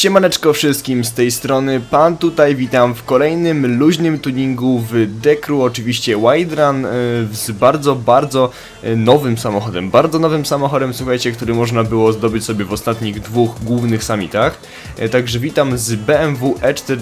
Siemaneczko wszystkim z tej strony, pan. Tutaj, witam w kolejnym luźnym tuningu w Dekru, oczywiście Wide Run, y, z bardzo, bardzo y, nowym samochodem, bardzo nowym samochodem, słuchajcie, który można było zdobyć sobie w ostatnich dwóch głównych summitach, Y, także witam z BMW E4,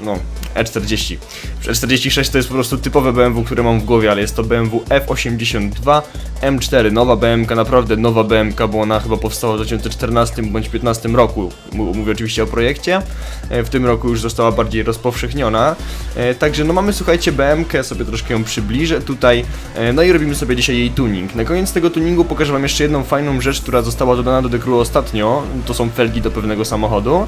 no, E40. E46 to jest po prostu typowe BMW, które mam w głowie, ale jest to BMW F82 M4. Nowa BMK, naprawdę nowa BMK, bo ona chyba powstała w 2014 bądź 2015 roku. Mówię oczywiście o projekcie. E, W tym roku już została bardziej rozpowszechniona. E, Także no mamy, słuchajcie, BMK, sobie troszkę ją przybliżę tutaj. E, No i robimy sobie dzisiaj jej tuning. Na koniec tego tuningu pokażę wam jeszcze jedną fajną rzecz, która została dodana do Dekru ostatnio. To są felgi do pewnego samochodu.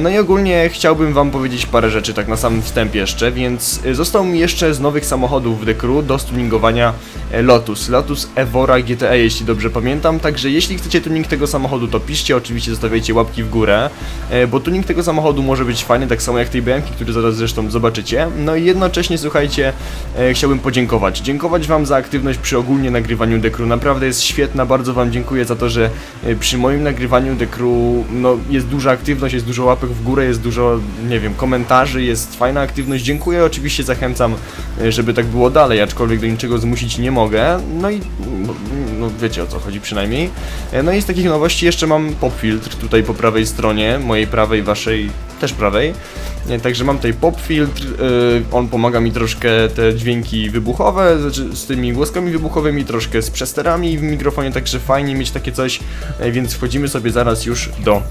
No i ogólnie chciałbym wam powiedzieć parę rzeczy tak na samym wstępie jeszcze, więc e, został mi jeszcze z nowych samochodów w Dekru do stuningowania e, Lotus. Lotus Evora GTE, jeśli dobrze pamiętam. Także jeśli chcecie tuning tego samochodu, to piszcie, oczywiście zostawiajcie łapki w górę, e, bo tuning tego samochodu może być fajny, tak samo jak tej BMK, który zaraz zresztą zobaczycie. No i jednocześnie, słuchajcie, e, chciałbym podziękować. Dziękować wam za aktywność przy ogólnie nagrywaniu Dekru. Naprawdę jest świetna, bardzo wam dziękuję za to, że przy moim nagrywaniu Dekru no, jest duża aktywność, jest dużo łapek w górę, jest dużo, nie wiem, komentarzy, jest fajna aktywność. Dziękuję, oczywiście zachęcam, e, żeby tak było dalej, aczkolwiek do niczego zmusić nie mogę. No i no, wiecie o co chodzi przynajmniej. E, No i z takich nowości jeszcze mam popfiltr tutaj po prawej stronie, mojej prawej, waszej też prawej. E, Także mam tutaj popfiltr, e, on pomaga mi troszkę te dźwięki wybuchowe, znaczy z tymi głoskami wybuchowymi, troszkę z przesterami w mikrofonie, także fajnie mieć takie coś, e, więc wchodzimy sobie zaraz już do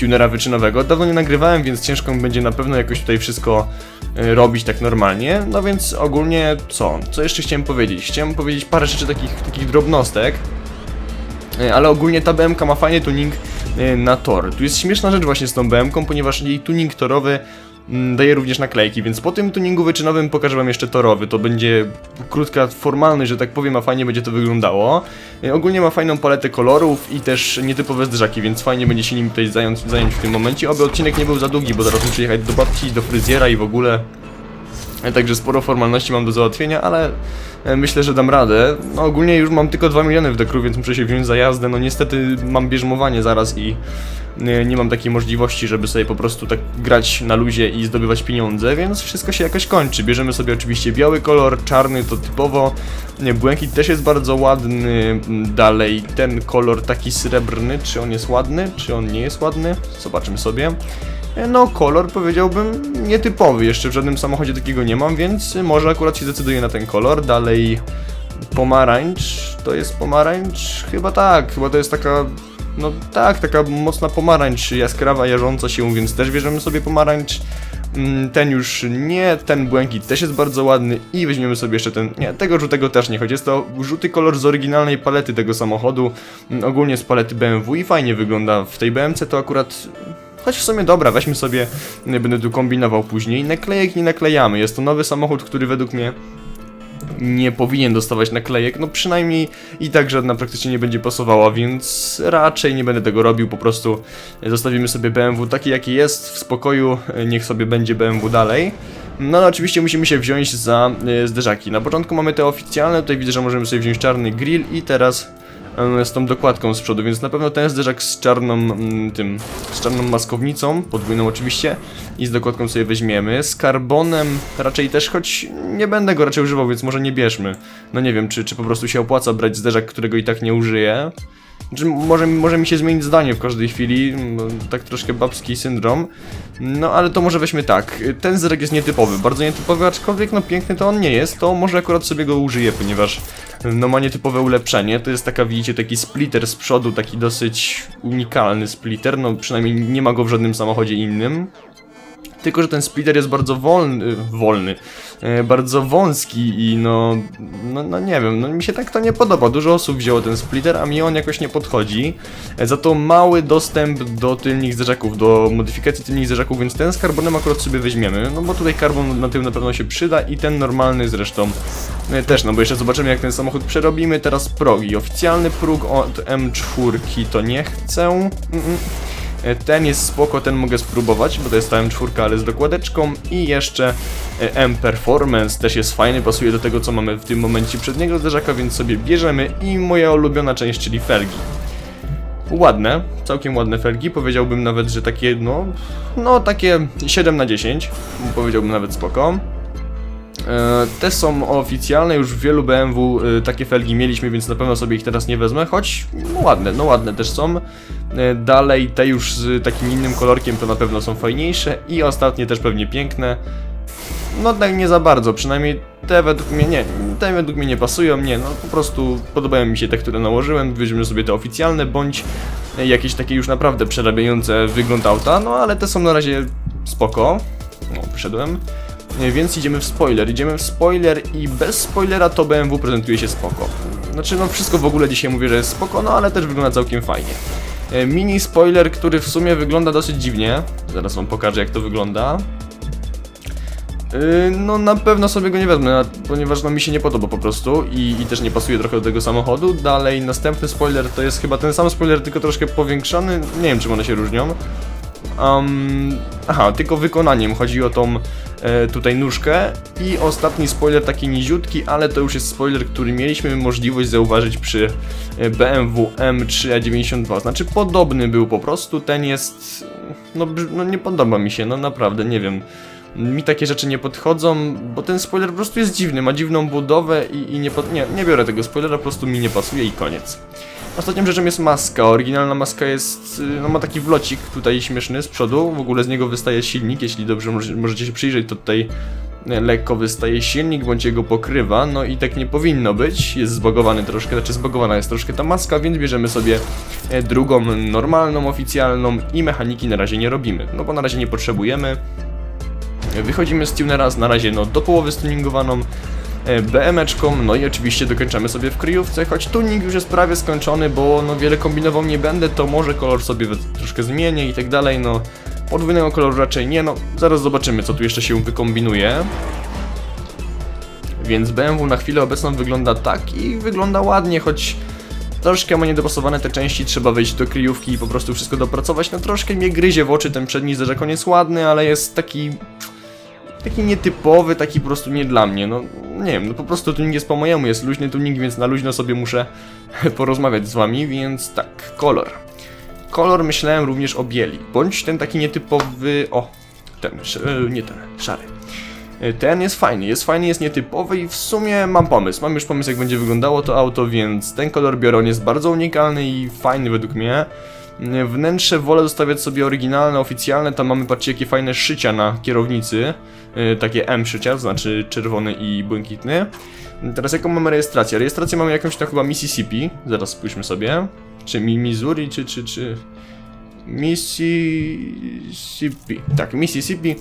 tunera wyczynowego. Dawno nie nagrywałem, więc ciężko mi będzie na pewno jakoś tutaj wszystko robić tak normalnie, no więc ogólnie co? Co jeszcze chciałem powiedzieć? Chciałem powiedzieć parę rzeczy takich, takich drobnostek, ale ogólnie ta BMK ma fajny tuning na tor. Tu jest śmieszna rzecz właśnie z tą BMK, ponieważ jej tuning torowy mm, daje również naklejki, więc po tym tuningu wyczynowym pokażę wam jeszcze torowy. To będzie krótka formalność, że tak powiem, a fajnie będzie to wyglądało. E, Ogólnie ma fajną paletę kolorów i też nietypowe zderzaki, więc fajnie będzie się nim tutaj zająć, zająć w tym momencie. Oby odcinek nie był za długi, bo zaraz muszę jechać do babci, do fryzjera i w ogóle Także sporo formalności mam do załatwienia, ale e, myślę, że dam radę. No ogólnie już mam tylko 2 miliony w dekru, więc muszę się wziąć za jazdę. No niestety mam bierzmowanie zaraz i e, nie mam takiej możliwości, żeby sobie po prostu tak grać na luzie i zdobywać pieniądze, więc wszystko się jakoś kończy. Bierzemy sobie oczywiście biały kolor, czarny to typowo, błękit też jest bardzo ładny, dalej ten kolor taki srebrny, czy on jest ładny, czy on nie jest ładny, zobaczymy sobie. No, kolor powiedziałbym nietypowy, jeszcze w żadnym samochodzie takiego nie mam, więc może akurat się decyduję na ten kolor. Dalej pomarańcz, to jest pomarańcz? Chyba tak, chyba to jest taka, no tak, taka mocna pomarańcz, jaskrawa, jarząca się, więc też bierzemy sobie pomarańcz. Mm, Ten już nie, ten błękit też jest bardzo ładny i weźmiemy sobie jeszcze ten, nie, tego żółtego też nie, choć jest to żółty kolor z oryginalnej palety tego samochodu, mm, ogólnie z palety BMW i fajnie wygląda w tej BMC, to akurat Choć w sumie dobra, weźmy sobie, będę tu kombinował później. Naklejek nie naklejamy. Jest to nowy samochód, który według mnie nie powinien dostawać naklejek. No przynajmniej i tak żadna praktycznie nie będzie pasowała, więc raczej nie będę tego robił. Po prostu zostawimy sobie BMW taki jaki jest, w spokoju, niech sobie będzie BMW dalej. No ale oczywiście musimy się wziąć za e, zderzaki. Na początku mamy te oficjalne, tutaj widzę, że możemy sobie wziąć czarny grill i teraz z tą dokładką z przodu, więc na pewno ten zderzak z czarną mm, tym, z czarną maskownicą, podwójną oczywiście i z dokładką sobie weźmiemy. Z karbonem raczej też, choć nie będę go raczej używał, więc może nie bierzmy. No nie wiem, czy, czy po prostu się opłaca brać zderzak, którego i tak nie użyję. Czy może, może mi się zmienić zdanie w każdej chwili, tak troszkę babski syndrom. No ale to może weźmy tak. Ten zderzak jest nietypowy, bardzo nietypowy, aczkolwiek no piękny to on nie jest. To może akurat sobie go użyję, ponieważ no ma nietypowe ulepszenie. To jest taka, widzicie, taki splitter z przodu, taki dosyć unikalny splitter. No przynajmniej nie ma go w żadnym samochodzie innym. Tylko, że ten splitter jest bardzo wolny, wolny, e, bardzo wąski i no, no, no nie wiem, no mi się tak to nie podoba. Dużo osób wzięło ten splitter, a mi on jakoś nie podchodzi. E, Za to mały dostęp do tylnych zderzaków, do modyfikacji tylnych zderzaków, więc ten z karbonem akurat sobie weźmiemy, no bo tutaj karbon na tym na pewno się przyda i ten normalny zresztą e, też, no bo jeszcze zobaczymy jak ten samochód przerobimy. Teraz progi. Oficjalny próg od M4 to nie chcę. Mm -mm. E, Ten jest spoko, ten mogę spróbować, bo to jest ta M4, ale z dokładeczką i jeszcze e, M Performance też jest fajny, pasuje do tego co mamy w tym momencie przedniego zderzaka, więc sobie bierzemy i moja ulubiona część, czyli felgi. ładne, całkiem ładne felgi, powiedziałbym nawet, że takie, no, no takie 7 na 10, powiedziałbym nawet spoko. E, Te są oficjalne, już w wielu BMW e, takie felgi mieliśmy, więc na pewno sobie ich teraz nie wezmę, choć no ładne, no ładne też są. E, Dalej te już z takim innym kolorkiem to na pewno są fajniejsze i ostatnie też pewnie piękne. No tak nie za bardzo, przynajmniej te według mnie nie, te według mnie nie pasują, nie, no po prostu podobają mi się te, które nałożyłem, weźmiemy sobie te oficjalne, bądź jakieś takie już naprawdę przerabiające wygląd auta, no ale te są na razie spoko. No, przyszedłem. E, Więc idziemy w spoiler, idziemy w spoiler i bez spoilera to BMW prezentuje się spoko. Znaczy no wszystko w ogóle dzisiaj mówię, że jest spoko, no ale też wygląda całkiem fajnie. E, Mini spoiler, który w sumie wygląda dosyć dziwnie. Zaraz wam pokażę jak to wygląda. Yy, No na pewno sobie go nie wezmę, ponieważ no mi się nie podoba po prostu i, i też nie pasuje trochę do tego samochodu. Dalej następny spoiler to jest chyba ten sam spoiler, tylko troszkę powiększony. Nie wiem czym one się różnią. Um, aha, tylko wykonaniem. Chodzi o tą e, tutaj nóżkę. I ostatni spoiler taki niziutki, ale to już jest spoiler, który mieliśmy możliwość zauważyć przy e, BMW M3A92. Znaczy podobny był po prostu, ten jest... No, no nie podoba mi się, no naprawdę, nie wiem. Mi takie rzeczy nie podchodzą, bo ten spoiler po prostu jest dziwny, ma dziwną budowę i, i nie, pod... nie, nie biorę tego spoilera, po prostu mi nie pasuje i koniec. Ostatnią rzeczą jest maska. Oryginalna maska jest, y, no ma taki wlocik tutaj śmieszny z przodu, w ogóle z niego wystaje silnik, jeśli dobrze może- możecie się przyjrzeć, to tutaj e, lekko wystaje silnik, bądź jego pokrywa, no i tak nie powinno być, jest zbagowany troszkę, znaczy zbagowana jest troszkę ta maska, więc bierzemy sobie e, drugą normalną, oficjalną i mechaniki na razie nie robimy, no bo na razie nie potrzebujemy. Wychodzimy z tunera na razie no, do połowy stuningowaną e, BM-eczką, no i oczywiście dokończamy sobie w kryjówce, choć tuning już jest prawie skończony, bo no wiele kombinował nie będę, to może kolor sobie troszkę zmienię i tak dalej, no podwójnego koloru raczej nie, no zaraz zobaczymy co tu jeszcze się wykombinuje. Więc BMW na chwilę obecną wygląda tak i wygląda ładnie, choć troszkę ma niedopasowane te części, trzeba wejść do kryjówki i po prostu wszystko dopracować, no troszkę mnie gryzie w oczy ten przedni zderzak, on jest ładny, ale jest taki taki nietypowy, taki po prostu nie dla mnie, no nie wiem, no po prostu tuning jest po mojemu, jest luźny tuning, więc na luźno sobie muszę porozmawiać z wami, więc tak, kolor. Kolor myślałem również o bieli, bądź ten taki nietypowy, o, ten, e, nie ten, szary. E, Ten jest fajny, jest fajny, jest nietypowy i w sumie mam pomysł, mam już pomysł jak będzie wyglądało to auto, więc ten kolor biorę, jest bardzo unikalny i fajny według mnie. Wnętrze wolę zostawiać sobie oryginalne, oficjalne, tam mamy, patrzcie, jakie fajne szycia na kierownicy, e, takie M szycia, to znaczy czerwony i błękitny. Teraz jaką mamy rejestrację? Rejestrację mamy jakąś tam chyba Mississippi, zaraz spójrzmy sobie, czy Mi- Missouri, czy, czy, czy... Mississippi, tak, Mississippi,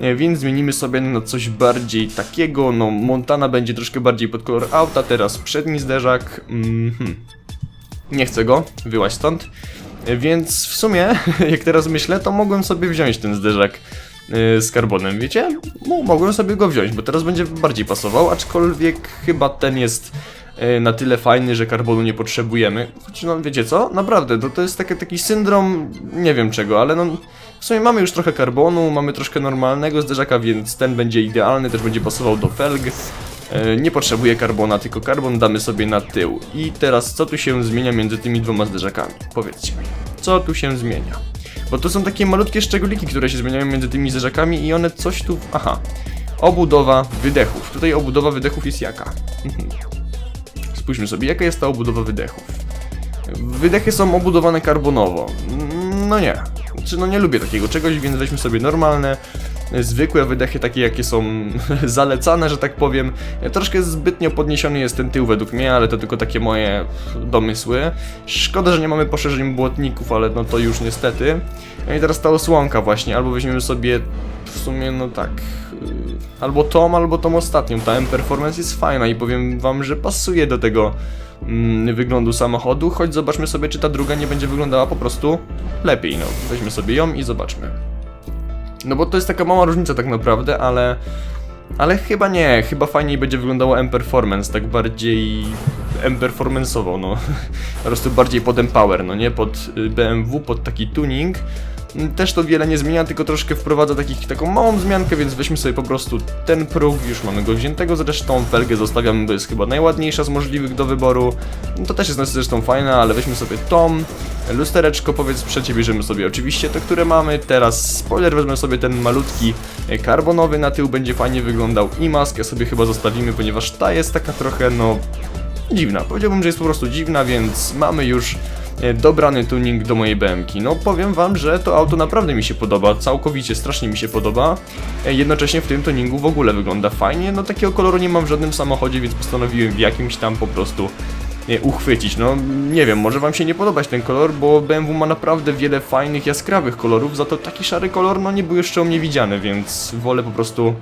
E, więc zmienimy sobie na coś bardziej takiego, no Montana będzie troszkę bardziej pod kolor auta, teraz przedni zderzak, mhm. Nie chcę go, wyłaź stąd. Więc w sumie, jak teraz myślę, to mogłem sobie wziąć ten zderzak e, z karbonem, wiecie? No, mogłem sobie go wziąć, bo teraz będzie bardziej pasował, aczkolwiek chyba ten jest e, na tyle fajny, że karbonu nie potrzebujemy. Choć no, wiecie co? Naprawdę, to, to jest taki, taki syndrom, nie wiem czego, ale no... W sumie mamy już trochę karbonu, mamy troszkę normalnego zderzaka, więc ten będzie idealny, też będzie pasował do felg. E, Nie potrzebuje karbona, tylko karbon damy sobie na tył. I teraz co tu się zmienia między tymi dwoma zderzakami? Powiedzcie mi, co tu się zmienia? Bo to są takie malutkie szczególiki, które się zmieniają między tymi zderzakami i one coś tu... Aha. Obudowa wydechów. Tutaj obudowa wydechów jest jaka? Mhm. Spójrzmy sobie, jaka jest ta obudowa wydechów. Wydechy są obudowane karbonowo. No nie. Czy no nie lubię takiego czegoś, więc weźmy sobie normalne, zwykłe wydechy, takie jakie są zalecane, że tak powiem. Troszkę zbytnio podniesiony jest ten tył według mnie, ale to tylko takie moje domysły. Szkoda, że nie mamy poszerzeń błotników, ale no to już niestety. No i teraz ta osłonka właśnie, albo weźmiemy sobie w sumie, no tak, yy, albo tą, albo tą ostatnią. Ta M-Performance jest fajna i powiem wam, że pasuje do tego mm, wyglądu samochodu, choć zobaczmy sobie, czy ta druga nie będzie wyglądała po prostu lepiej, no. Weźmy sobie ją i zobaczmy. No bo to jest taka mała różnica tak naprawdę, ale... Ale chyba nie, chyba fajniej będzie wyglądało M-Performance, tak bardziej M-Performance'owo, no. Po prostu bardziej pod Empower, no nie? Pod y, BMW, pod taki tuning. Też to wiele nie zmienia, tylko troszkę wprowadza takich, taką małą zmiankę, więc weźmy sobie po prostu ten próg, już mamy go wziętego zresztą, felgę zostawiamy, bo jest chyba najładniejsza z możliwych do wyboru. To też jest zresztą fajne, ale weźmy sobie tą, lustereczko powiedz przecie, bierzemy sobie oczywiście te, które mamy, teraz spoiler, wezmę sobie ten malutki e, karbonowy. Na tył, będzie fajnie wyglądał i maskę sobie chyba zostawimy, ponieważ ta jest taka trochę, no, dziwna. Powiedziałbym, że jest po prostu dziwna, więc mamy już dobrany tuning do mojej BMki. No powiem wam, że to auto naprawdę mi się podoba, całkowicie strasznie mi się podoba. E, Jednocześnie w tym tuningu w ogóle wygląda fajnie. No takiego koloru nie mam w żadnym samochodzie, więc postanowiłem w jakimś tam po prostu e, uchwycić. No nie wiem, może wam się nie podobać ten kolor, bo BMW ma naprawdę wiele fajnych, jaskrawych kolorów, za to taki szary kolor no nie był jeszcze u mnie widziany, więc wolę po prostu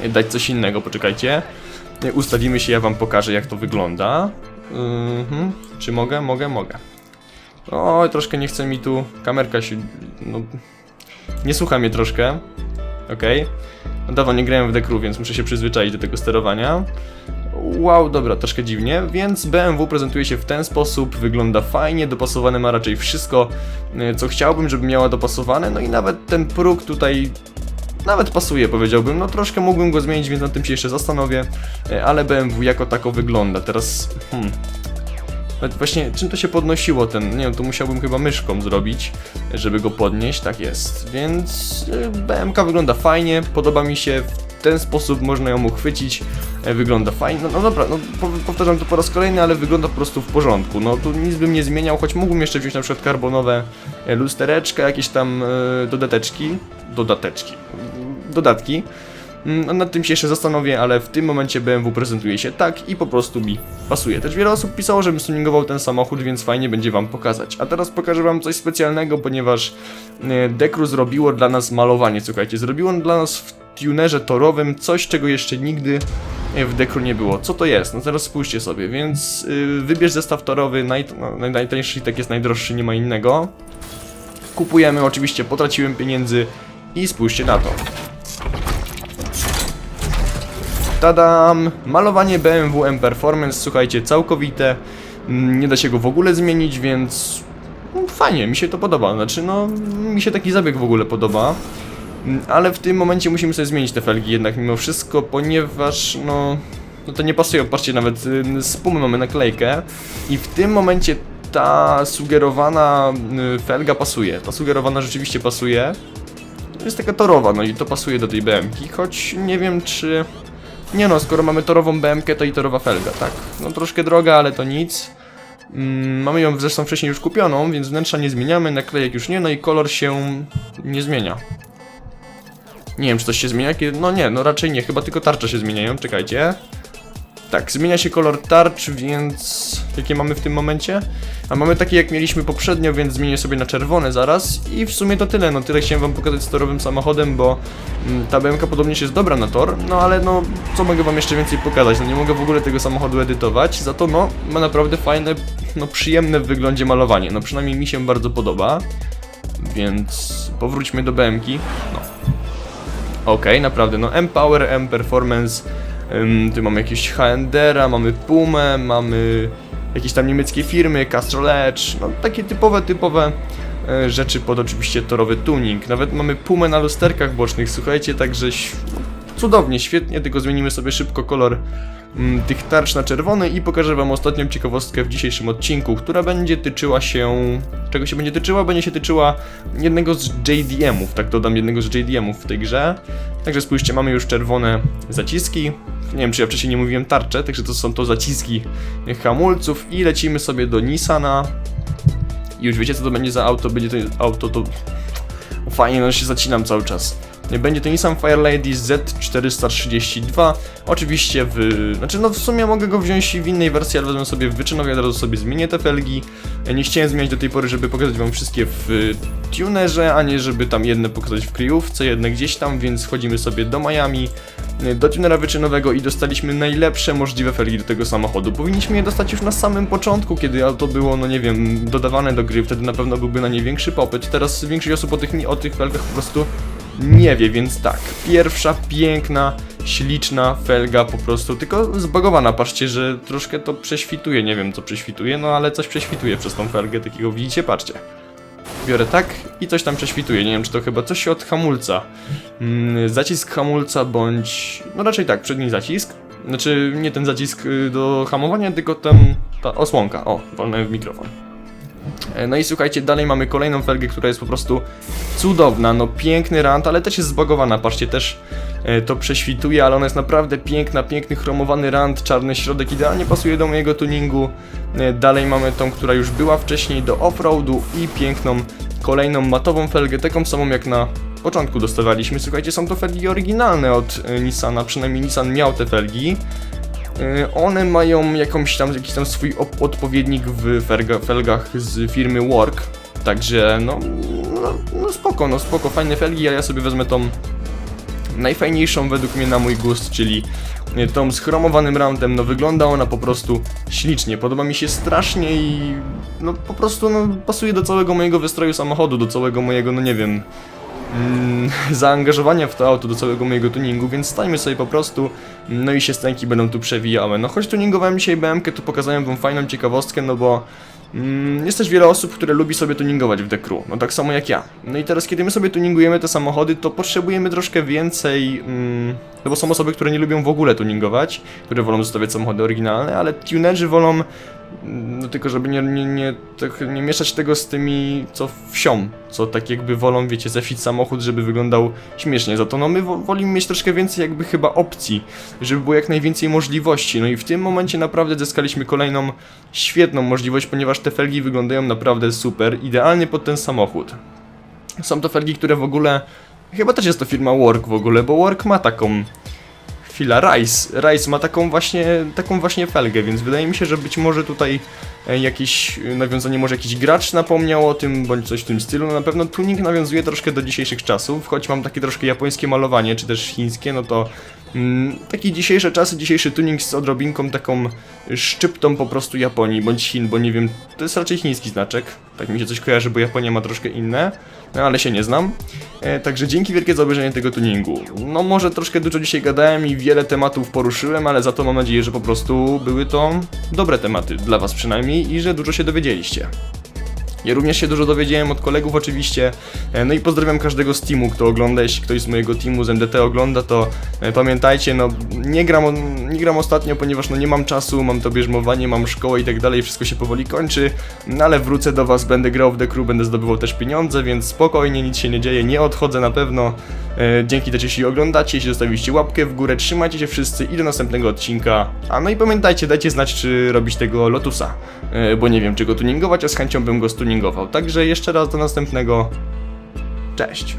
e, dać coś innego, poczekajcie. E, Ustawimy się, ja wam pokażę jak to wygląda. Mhm. Czy mogę? Mogę, mogę. Oj, troszkę nie chce mi tu. Kamerka się. No. Nie słucha mnie troszkę. Okej. No dawno nie grałem w dekru, więc muszę się przyzwyczaić do tego sterowania. Wow, dobra, troszkę dziwnie, więc BMW prezentuje się w ten sposób, wygląda fajnie, dopasowane ma raczej wszystko, e, co chciałbym, żeby miała dopasowane, no i nawet ten próg tutaj nawet pasuje, powiedziałbym. No troszkę mógłbym go zmienić, więc nad tym się jeszcze zastanowię, e, ale BMW jako tako wygląda. Teraz, hmm. Właśnie, czym to się podnosiło ten, nie wiem, to musiałbym chyba myszką zrobić, żeby go podnieść, tak jest. Więc e, BMK wygląda fajnie, podoba mi się, w ten sposób można ją uchwycić, e, wygląda fajnie, no, no dobra, no po- powtarzam to po raz kolejny, ale wygląda po prostu w porządku, no tu nic bym nie zmieniał, choć mógłbym jeszcze wziąć na przykład karbonowe lustereczka, jakieś tam dodateczki, dodateczki, dodatki. Mm, no, Nad tym się jeszcze zastanowię, ale w tym momencie BMW prezentuje się tak i po prostu mi pasuje. Też wiele osób pisało, żebym tuningował ten samochód, więc fajnie będzie wam pokazać. A teraz pokażę wam coś specjalnego, ponieważ e, Dekru zrobiło dla nas malowanie. Słuchajcie, zrobiło dla nas w tunerze torowym coś, czego jeszcze nigdy e, w Dekru nie było. Co to jest? No teraz spójrzcie sobie, więc y, wybierz zestaw torowy, naj, no, naj- najtańszy tak jest najdroższy, nie ma innego. Kupujemy, oczywiście potraciłem pieniędzy i spójrzcie na to. Tadam! Malowanie BMW M Performance, słuchajcie, całkowite. Mm, Nie da się go w ogóle zmienić, więc no, fajnie, mi się to podoba. Znaczy, no, mi się taki zabieg w ogóle podoba. Mm, Ale w tym momencie musimy sobie zmienić te felgi jednak mimo wszystko, ponieważ no, no to nie pasuje. Patrzcie, nawet z pumy mamy naklejkę i w tym momencie ta sugerowana y, felga pasuje. Ta sugerowana rzeczywiście pasuje. Jest taka torowa, no i to pasuje do tej BM-ki, choć nie wiem czy... Nie no, skoro mamy torową BMK, to i torowa felga, tak. No troszkę droga, ale to nic. Mm, mamy ją zresztą wcześniej już kupioną, więc wnętrza nie zmieniamy, naklejek już nie, no i kolor się nie zmienia. Nie wiem, czy coś się zmienia. No nie, no raczej nie, chyba tylko tarcze się zmieniają, czekajcie. Tak, zmienia się kolor tarcz, więc... Jakie mamy w tym momencie? A mamy takie jak mieliśmy poprzednio, więc zmienię sobie na czerwone zaraz. I w sumie to tyle, no tyle chciałem wam pokazać z torowym samochodem, bo mm, ta BMK podobnież jest dobra na tor, no ale no, co mogę wam jeszcze więcej pokazać? No nie mogę w ogóle tego samochodu edytować, za to no, ma naprawdę fajne, no przyjemne w wyglądzie malowanie, no przynajmniej mi się bardzo podoba. Więc powróćmy do BMK. No. Okej, naprawdę, no M-Power, M-Performance, tu mamy jakieś HNDera, mamy Pumę, mamy jakieś tam niemieckie firmy, Castrol Edge, no takie typowe, typowe e, rzeczy pod oczywiście torowy tuning. Nawet mamy Pumę na lusterkach bocznych, słuchajcie, także cudownie, świetnie, tylko zmienimy sobie szybko kolor tych tarcz na czerwony i pokażę wam ostatnią ciekawostkę w dzisiejszym odcinku, która będzie tyczyła się... Czego się będzie tyczyła? Będzie się tyczyła jednego z JDM-ów, tak dodam, jednego z JDM-ów w tej grze. Także spójrzcie, mamy już czerwone zaciski. Nie wiem, czy ja wcześniej nie mówiłem tarcze, także to są to zaciski hamulców i lecimy sobie do Nissana. I już wiecie, co to będzie za auto? Będzie to auto, to... Fajnie, no się zacinam cały czas. Będzie to Nissan Firelady Z432. Oczywiście w... Znaczy, no w sumie mogę go wziąć w innej wersji, ale wezmę sobie w od razu sobie zmienię te felgi. Nie chciałem zmieniać do tej pory, żeby pokazać wam wszystkie w tunerze, a nie żeby tam jedne pokazać w kryjówce, jedne gdzieś tam, więc wchodzimy sobie do Miami, do tunera wyczynowego i dostaliśmy najlepsze możliwe felgi do tego samochodu. Powinniśmy je dostać już na samym początku, kiedy auto było, no nie wiem, dodawane do gry, wtedy na pewno byłby na nie większy popyt. Teraz większość osób o tych, o tych felgach po prostu nie wie, więc tak. Pierwsza piękna, śliczna felga po prostu, tylko zbagowana. Patrzcie, że troszkę to prześwituje, nie wiem co prześwituje, no ale coś prześwituje przez tą felgę, takiego widzicie, patrzcie. Biorę tak i coś tam prześwituje. Nie wiem, czy to chyba coś od hamulca. Mm, zacisk hamulca bądź... No raczej tak, przedni zacisk. Znaczy nie ten zacisk y, do hamowania, tylko ten... ta osłonka. O, walnąłem w mikrofon. E, No i słuchajcie, dalej mamy kolejną felgę, która jest po prostu cudowna, no piękny rant, ale też jest zbagowana, patrzcie, też e, to prześwituje, ale ona jest naprawdę piękna, piękny chromowany rant, czarny środek, idealnie pasuje do mojego tuningu. E, Dalej mamy tą, która już była wcześniej do offroadu i piękną kolejną matową felgę, taką samą jak na początku dostawaliśmy. Słuchajcie, są to felgi oryginalne od Nissana, przynajmniej Nissan miał te felgi. Y, One mają jakąś tam, jakiś tam swój odpowiednik w felga, felgach z firmy Work. Także no, no, no spoko, no spoko, fajne felgi, a ja sobie wezmę tą najfajniejszą według mnie na mój gust, czyli y, tą z chromowanym rantem, no wygląda ona po prostu ślicznie, podoba mi się strasznie i no po prostu no, pasuje do całego mojego wystroju samochodu, do całego mojego, no nie wiem, mm, zaangażowania w to auto do całego mojego tuningu, więc stańmy sobie po prostu, no i się stęki będą tu przewijały. No choć tuningowałem dzisiaj BMK, to pokazałem wam fajną ciekawostkę, no bo mm, jest też wiele osób, które lubi sobie tuningować w Decru, no tak samo jak ja. No i teraz kiedy my sobie tuningujemy te samochody, to potrzebujemy troszkę więcej, mm, no bo są osoby, które nie lubią w ogóle tuningować, które wolą zostawiać samochody oryginalne, ale tunerzy wolą no tylko żeby nie, nie, nie, tak, nie mieszać tego z tymi, co wsią, co tak jakby wolą, wiecie, zefić samochód, żeby wyglądał śmiesznie. Za to no my wo- wolimy mieć troszkę więcej jakby chyba opcji, żeby było jak najwięcej możliwości. No i w tym momencie naprawdę zyskaliśmy kolejną świetną możliwość, ponieważ te felgi wyglądają naprawdę super, idealnie pod ten samochód. Są to felgi, które w ogóle, chyba też jest to firma Work w ogóle, bo Work ma taką Chwila, Rice. Rice ma taką właśnie, taką właśnie felgę, więc wydaje mi się, że być może tutaj e, jakieś e, nawiązanie, może jakiś gracz napomniał o tym, bądź coś w tym stylu. No na pewno tuning nawiązuje troszkę do dzisiejszych czasów, choć mam takie troszkę japońskie malowanie, czy też chińskie, no to taki dzisiejsze czasy, dzisiejszy tuning z odrobinką taką szczyptą po prostu Japonii, bądź Chin, bo nie wiem, to jest raczej chiński znaczek. Tak mi się coś kojarzy, bo Japonia ma troszkę inne, no ale się nie znam. E, także dzięki wielkie za obejrzenie tego tuningu. No może troszkę dużo dzisiaj gadałem i wiele tematów poruszyłem, ale za to mam nadzieję, że po prostu były to dobre tematy, dla was przynajmniej, i że dużo się dowiedzieliście. Ja również się dużo dowiedziałem od kolegów oczywiście, E, no i pozdrawiam każdego z teamu, kto ogląda, jeśli ktoś z mojego teamu z MDT ogląda, to e, pamiętajcie, no nie gram, nie gram ostatnio, ponieważ no nie mam czasu, mam to bierzmowanie, mam szkołę i tak dalej, wszystko się powoli kończy, no ale wrócę do was, będę grał w The Crew, będę zdobywał też pieniądze, więc spokojnie, nic się nie dzieje, nie odchodzę na pewno. E, dzięki też jeśli oglądacie, jeśli zostawiliście łapkę w górę, trzymajcie się wszyscy i do następnego odcinka. A no i pamiętajcie, dajcie znać, czy robić tego Lotusa, bo nie wiem, czy go tuningować, a z chęcią bym go stuningował. Także jeszcze raz do następnego. Cześć.